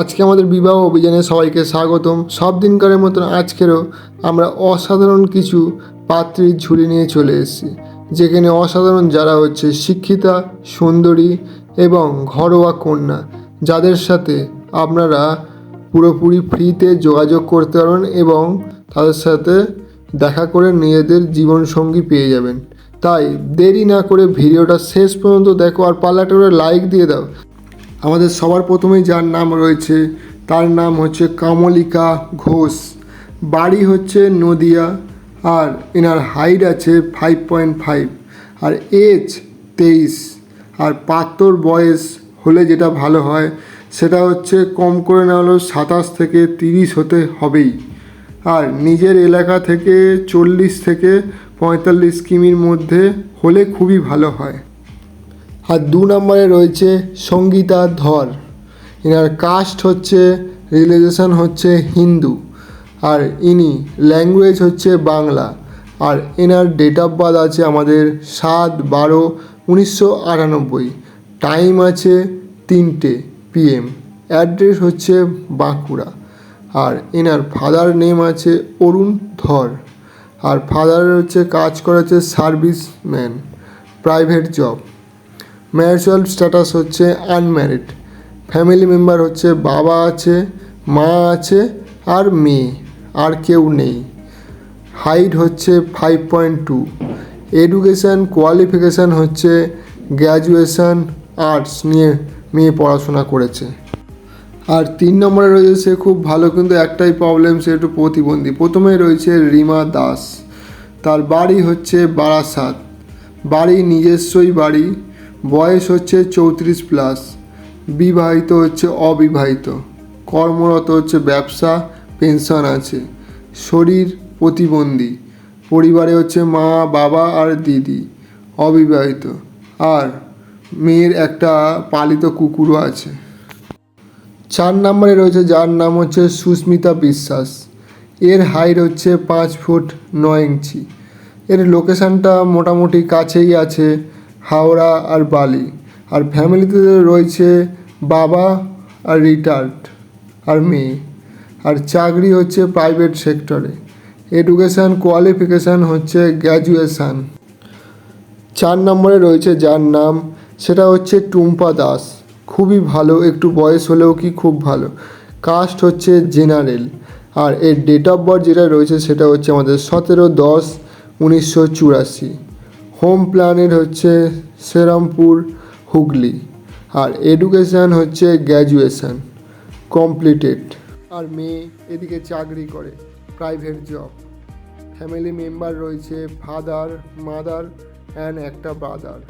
আজকে আমাদের বিবাহ অভিযানে সবাইকে স্বাগতম। সব দিনকারের মতন আজকেরও আমরা অসাধারণ কিছু পাত্রীর ঝুলি নিয়ে চলে এসেছি, যেখানে অসাধারণ যারা হচ্ছে শিক্ষিতা, সুন্দরী এবং ঘরোয়া কন্যা। যাদের সাথে আপনারা পুরোপুরি ফ্রিতে যোগাযোগ করতে পারবেন এবং তাদের সাথে দেখা করে নিজেদের জীবনসঙ্গী পেয়ে যাবেন। তাই দেরি না করে ভিডিওটা শেষ পর্যন্ত দেখো আর পাল্লাটা লাইক দিয়ে দাও। আমাদের সবার প্রথমেই যার নাম রয়েছে, তার নাম হচ্ছে কামলিকা ঘোষ। বাড়ি হচ্ছে নদিয়া, আর এনার হাইট আছে ফাইভ পয়েন্ট ফাইভ আর এজ তেইশ, আর পাত্তর বয়স হলে যেটা ভালো হয়, সেটা হচ্ছে কম করে না হলেও সাতাশ থেকে তিরিশ হতে হবেই। আর নিজের এলাকা থেকে চল্লিশ থেকে পঁয়তাল্লিশ কিমির মধ্যে হলে খুবই ভালো হয়। আর দু নম্বরে রয়েছে সঙ্গীতা ধর। এনার কাস্ট হচ্ছে রিলিজেশন হচ্ছে হিন্দু। আর ইনি ল্যাঙ্গুয়েজ হচ্ছে বাংলা। আর এনার ডেট অফ বার্থ আছে আমাদের সাত বারো উনিশশো আটানব্বই। টাইম আছে তিনটে পিএম অ্যাড্রেস হচ্ছে বাঁকুড়া। আর এনার ফাদার নেম আছে অরুণ ধর। আর ফাদার হচ্ছে কাজ করেছে serviceman private job marital status হচ্ছে আনম্যারিড ফ্যামিলি মেম্বার হচ্ছে বাবা আছে, মা আছে আর মেয়ে, আর কেউ নেই। হাইট হচ্ছে five point two education qualification হচ্ছে গ্র্যাজুয়েশান আর্টস নিয়ে মেয়ে পড়াশোনা করেছে। আর তিন নম্বরে রয়েছে সে খুব ভালো, কিন্তু একটাই প্রবলেম সে একটু প্রতিবন্ধী। প্রথমে রয়েছে রিমা দাস। তার বাড়ি হচ্ছে বারাসাত। বাড়ি নিজস্বই বাড়ি। বয়স হচ্ছে চৌত্রিশ প্লাস বিবাহিত হচ্ছে অবিবাহিত, কর্মরত হচ্ছে ব্যবসা পেনশন আছে, শরীর প্রতিবন্ধী, পরিবারে হচ্ছে মা, বাবা আর দিদি, অবিবাহিত, আর মেয়ের একটা পালিত কুকুরও আছে। চার নম্বরে রয়েছে, যার নাম হচ্ছে সুস্মিতা বিশ্বাস, এর হাইট হচ্ছে পাঁচ ফুট নয় ইঞ্চি, এর লোকেশানটা মোটামুটি কাছেই আছে হাওড়া আর বালি। আর ফ্যামিলিতে রয়েছে বাবা আর রিটায়ার্ড আর মেয়ে। আর চাকরি হচ্ছে প্রাইভেট সেক্টরে এডুকেশান কোয়ালিফিকেশান হচ্ছে গ্র্যাজুয়েশান চার নম্বরে রয়েছে যার নাম, সেটা হচ্ছে টুম্পা দাস। খুবই ভালো, একটু বয়স হলেও কি খুব ভালো। কাস্ট হচ্ছে জেনারেল আর এর ডেট অফ বার্থ যেটা রয়েছে সেটা হচ্ছে আমাদের সতেরো দশ উনিশশো চুরাশি। হোম প্ল্যানের হচ্ছে শ্রীরামপুর হুগলি আর এডুকেশান হচ্ছে গ্র্যাজুয়েশান, কমপ্লিটেড। আর মেয়ে এদিকে চাকরি করে, প্রাইভেট জব। ফ্যামিলি মেম্বার রয়েছে, ফাদার, মাদার অ্যান্ড একটা ব্রাদার।